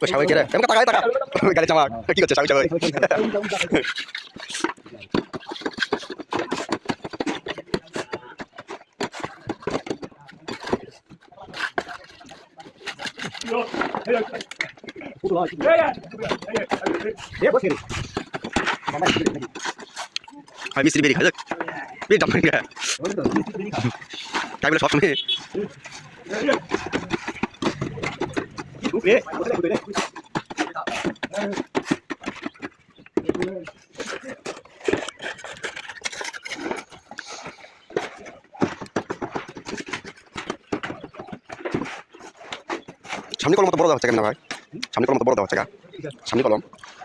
তো স্বাভাবিক রে এমন টাকায় টাকা গাড়ি চামাক কি করছে স্বাভাবিক স্বাভাবিক হয় মিস্ত্রি বেরি খাই বেরি দাম গে তাই বলে সব সময় সামনে কলম মতো বড় দেওয়া হচ্ছে কেন ভাই? সামনে কলম মতো বড় দেওয়া হচ্ছে সামনে কলম।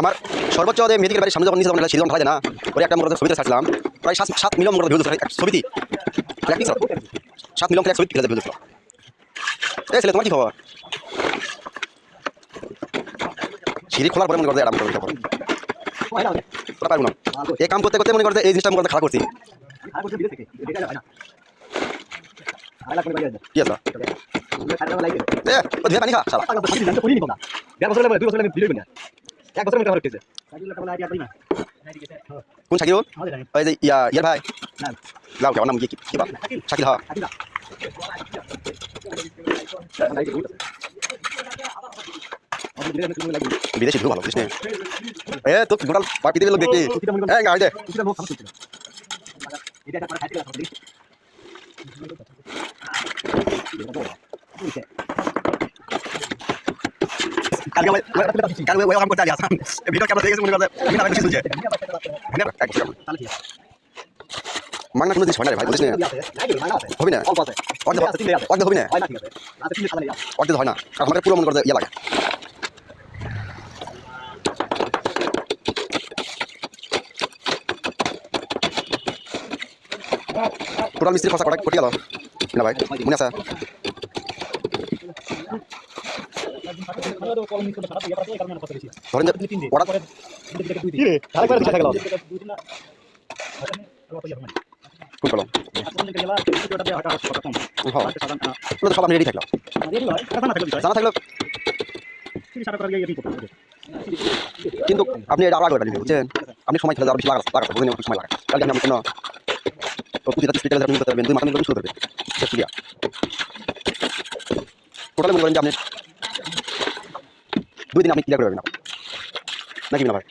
আমার সর্বোচ্চ যে মেডিকেল বাড়ির সামনে যখন নিচে যখন সিজন যায় না। ওই একটা মোটর ছবিতে ছাড়ছিলাম প্রায় সাত সাত মিলিয়ন মোটর ভিউ ছবিটি। সাত মিলিয়ন ছবি ভিউ এই ছেলে, তোমার কি খবর? সিঁড়ি খোলার পরে মনে করতে আরাম করতে পারব না। এই কাম করতে করতে মনে করতে এই জিনিসটা মনে করতে খারাপ করছি। কি আছে? এ, ও ধুয়ে পানি খা শালা কোন শাকিল ওই যে ইয়া ইয়ার ভাই। লাউ কেমন নাম কি? কি কি বা শাকিল হ্যাঁ বিদেশি ঢুক ভালো বুঝিস এ তো গোটাল পৃথিবীর লোক দেখি হ্যাঁ গাড়ি দে। কালকে কালকে ওই কাম করতে আলি আসাম ভিডিও ক্যামেরা দেখেছি মনে করতে আমি না বেশি শুনছে মাংনা কোনো জিনিস হয় না রে ভাই বুঝিস না। হবি না? অর্ধেক হবি না? অর্ধেক হয় না। আমাকে পুরো মনে করতে ইয়ে লাগে। টোটাল মিস্ত্রি খরচা কটা কোটি গেল? না ভাই মনে আছে? ধরেন কলম। হ্যাঁ। ওগুলো তো সব আপনি রেডি থাকল জানা থাকল কিন্তু আপনি এটা আলাদা করে বুঝছেন আপনি সময় খেলে আরও বেশি লাগা লাগা বুঝলেন সময় লাগে কালকে আমি কোনো তো প্রতি রাতে স্পিডে আপনি করতে পারবেন দুই মাথা মিলে শুরু করবে। শেষ টোটালি মনে করেন যে আপনি দিন আমি ক্লিয়ার করে রাখবেন নাকি না ভাই